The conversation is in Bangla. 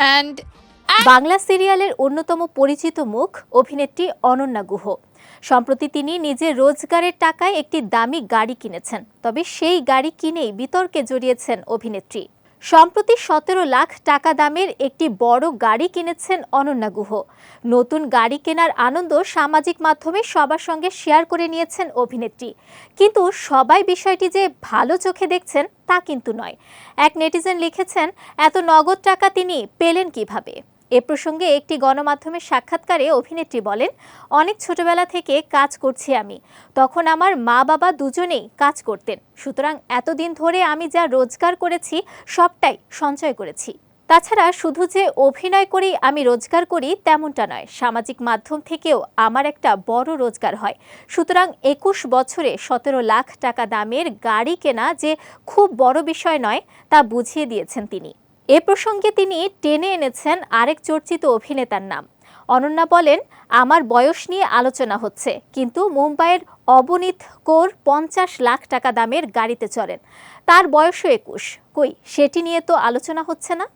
and বাংলা সিরিয়ালের অন্যতম পরিচিত মুখ অভিনেত্রী অনন্যা গুহ। সম্প্রতি তিনি নিজের রোজগারের টাকায় একটি দামি গাড়ি কিনেছেন, তবে সেই গাড়ি কিনেই বিতর্কে জড়িয়েছেন অভিনেত্রী। সম্প্রতি সতেরো লাখ টাকা দামের একটি বড় গাড়ি কিনেছেন অনন্যা গুহ। নতুন গাড়ি কেনার আনন্দ সামাজিক মাধ্যমে সবার সঙ্গে শেয়ার করে নিয়েছেন অভিনেত্রী। কিন্তু সবাই বিষয়টি যে ভালো চোখে দেখছেন তা কিন্তু নয়। এক নেটিজেন লিখেছেন, এত নগদ টাকা তিনি পেলেন কীভাবে? এ প্রসঙ্গে একটি গণমাধ্যমের সাক্ষাৎকারে অভিনেত্রী বলেন, অনেক ছোটবেলা থেকে কাজ করছি আমি। তখন আমার মা বাবা দুজনেই কাজ করতেন। সুতরাং এতদিন ধরে আমি যা রোজগার করেছি, সবটাই সঞ্চয় করেছি। তাছাড়া শুধু যে অভিনয় করেই আমি রোজগার করি, তেমনটা নয়। সামাজিক মাধ্যম থেকেও আমার একটা বড় রোজগার হয়। সুতরাং একুশ বছরে সতেরো লাখ টাকা দামের গাড়ি কেনা যে খুব বড় বিষয় নয়, তা বুঝিয়ে দিয়েছেন তিনি। এ প্রসঙ্গে তিনি টেনে এনেছেন আরেক চর্চিত অভিনেতার নাম। অনন্যা বলেন, আমার বয়স নিয়ে আলোচনা হচ্ছে, কিন্তু মুম্বাইয়ের অবনীত কোর পঞ্চাশ লাখ টাকা দামের গাড়িতে চলেন তার বয়সও একুশ। কই, সেটি নিয়ে তো আলোচনা হচ্ছে না?